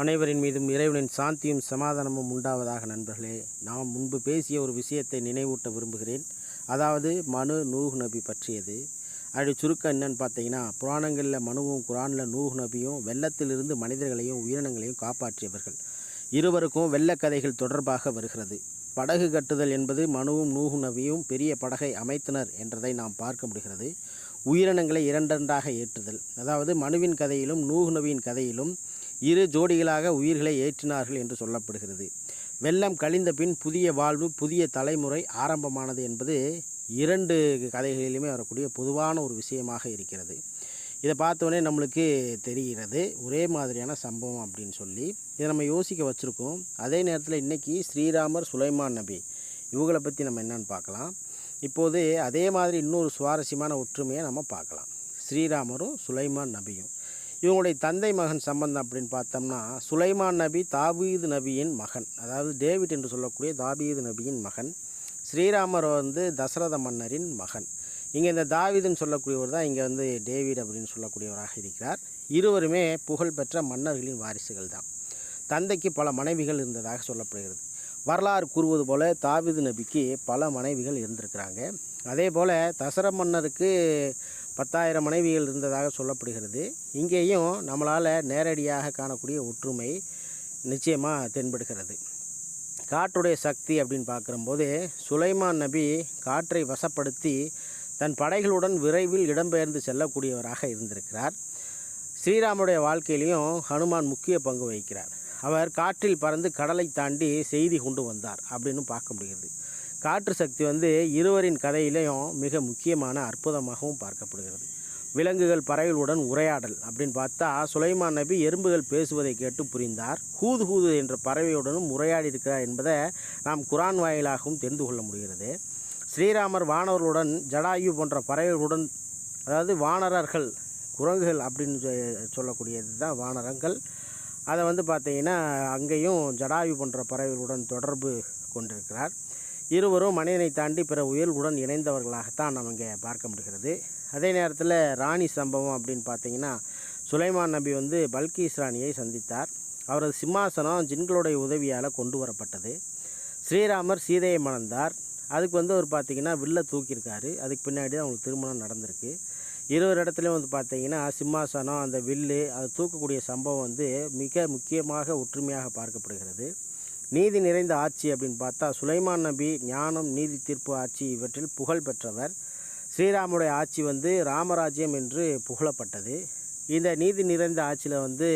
அனைவரின் மீதும் இறைவனின் சாந்தியும் சமாதானமும் உண்டாவதாக நண்பர்களே நாம் முன்பு பேசிய ஒரு விஷயத்தை நினைவூட்ட விரும்புகிறேன். அதாவது மனு நூஹ் நபி பற்றியது. அப்படி சுருக்கம் என்னன்னு பார்த்தீங்கன்னா புராணங்களில் மனுவும் குரானில் நூஹ் நபியும் வெள்ளத்திலிருந்து மனிதர்களையும் உயிரினங்களையும் காப்பாற்றியவர்கள். இருவருக்கும் வெள்ளக்கதைகள் தொடர்பாக வருகிறது. படகு கட்டுதல் என்பது மனுவும் நூஹ் நபியும் பெரிய படகை அமைத்தனர் என்றதை நாம் பார்க்க முடிகிறது. உயிரினங்களை இரண்டெண்டாக ஏற்றுதல். அதாவது மனுவின் கதையிலும் நூஹ் நபியின் கதையிலும் இரு ஜோடிகளாக உயிர்களை ஏற்றினார்கள் என்று சொல்லப்படுகிறது. வெள்ளம் கழிந்த பின் புதிய வாழ்வு புதிய தலைமுறை ஆரம்பமானது என்பது இரண்டு கதைகளிலுமே வரக்கூடிய பொதுவான ஒரு விஷயமாக இருக்கிறது. இதை பார்த்தோன்னே நம்மளுக்கு தெரிகிறது. ஒரே மாதிரியான சம்பவம் அப்படின்னு சொல்லி இதை நம்ம யோசிக்க வச்சுருக்கோம். அதே நேரத்தில் இன்றைக்கி ஸ்ரீராமர் சுலைமான் நபி இவங்களை பற்றி நம்ம என்னென்னு பார்க்கலாம். இப்போது அதே மாதிரி இன்னொரு சுவாரஸ்யமான ஒற்றுமையை நம்ம பார்க்கலாம். ஸ்ரீராமரும் சுலைமான் நபியும். இவங்களுடைய தந்தை மகன் சம்பந்தம் அப்படின்னு பார்த்தோம்னா சுலைமான் நபி தாவீது நபியின் மகன். அதாவது டேவிட் என்று சொல்லக்கூடிய தாவீது நபியின் மகன். ஸ்ரீராமர் வந்து தசரத மன்னரின் மகன். இங்கே இந்த தாவீதுன்னு சொல்லக்கூடியவர் தான் இங்கே வந்து டேவிட் அப்படின்னு சொல்லக்கூடியவராக இருக்கிறார். இருவருமே புகழ்பெற்ற மன்னர்களின் வாரிசுகள் தான். தந்தைக்கு பல மனைவிகள் இருந்ததாக சொல்லப்படுகிறது. வரலாறு கூறுவது போல தாவீது நபிக்கு பல மனைவிகள் இருந்திருக்கிறாங்க. அதே போல் தசர மன்னருக்கு பத்தாயிரம் மனைவிகள் இருந்ததாக சொல்லப்படுகிறது. இங்கேயும் நம்மளால் நேரடியாக காணக்கூடிய ஒற்றுமை நிச்சயமாக தென்படுகிறது. காற்றுடைய சக்தி அப்படின்னு பார்க்குறம்போது சுலைமான் நபி காற்றை வசப்படுத்தி தன் படைகளுடன் விரைவில் இடம்பெயர்ந்து செல்லக்கூடியவராக இருந்திருக்கிறார். ஸ்ரீராமுடைய வாழ்க்கையிலையும் ஹனுமான் முக்கிய பங்கு வகிக்கிறார். அவர் காற்றில் பறந்து கடலை தாண்டி செய்தி கொண்டு வந்தார் அப்படின்னு பார்க்க முடிகிறது. காற்று சக்தி வந்து இருவரின் கதையிலையும் மிக முக்கியமான அற்புதமாகவும் பார்க்கப்படுகிறது. விலங்குகள் பறவைகளுடன் உரையாடல் அப்படின்னு பார்த்தா சுலைமான் நபி எறும்புகள் பேசுவதை கேட்டு புரிந்தார். ஹூது ஹூது என்ற பறவையுடனும் உரையாடி இருக்கிறார் என்பதை நாம் குரான் வாயிலாகவும் தெரிந்து கொள்ள முடிகிறது. ஸ்ரீராமர் வானவர்களுடன் ஜடாயு போன்ற பறவைகளுடன் அதாவது வானரர்கள் குரங்குகள் அப்படின்னு சொல்லக்கூடியது தான் வானரங்கள். அதை வந்து பார்த்திங்கன்னா அங்கேயும் ஜடாயு போன்ற பறவைகளுடன் தொடர்பு கொண்டிருக்கிறார். இருவரும் மனிதனை தாண்டி பிற உயிர்களுடன் இணைந்தவர்களாகத்தான் நம்ம இங்கே பார்க்க முடிகிறது. அதே நேரத்தில் ராணி சம்பவம் அப்படின்னு பார்த்தீங்கன்னா சுலைமான் நபி வந்து பல்கீஸ் ராணியை சந்தித்தார். அவரது சிம்மாசனம் ஜின்களுடைய உதவியால் கொண்டு வரப்பட்டது. ஸ்ரீராமர் சீதையை மணந்தார். அதுக்கு வந்து அவர் பார்த்திங்கன்னா வில்ல தூக்கியிருக்காரு. அதுக்கு பின்னாடி தான் அவங்களுக்கு திருமணம் நடந்திருக்கு. இருவர் இடத்துலையும் வந்து பார்த்தீங்கன்னா சிம்மாசனம் அந்த வில்லு அதை தூக்கக்கூடிய சம்பவம் வந்து மிக முக்கியமாக ஒற்றுமையாக பார்க்கப்படுகிறது. நீதி நிறைந்த ஆட்சி அப்படின்னு பார்த்தா சுலைமான் நபி ஞானம் நீதி தீர்ப்பு ஆட்சி இவற்றில் புகழ் பெற்றவர். ஸ்ரீராமுடைய ஆட்சி வந்து ராமராஜ்யம் என்று புகழப்பட்டது. இந்த நீதி நிறைந்த ஆட்சியில் வந்து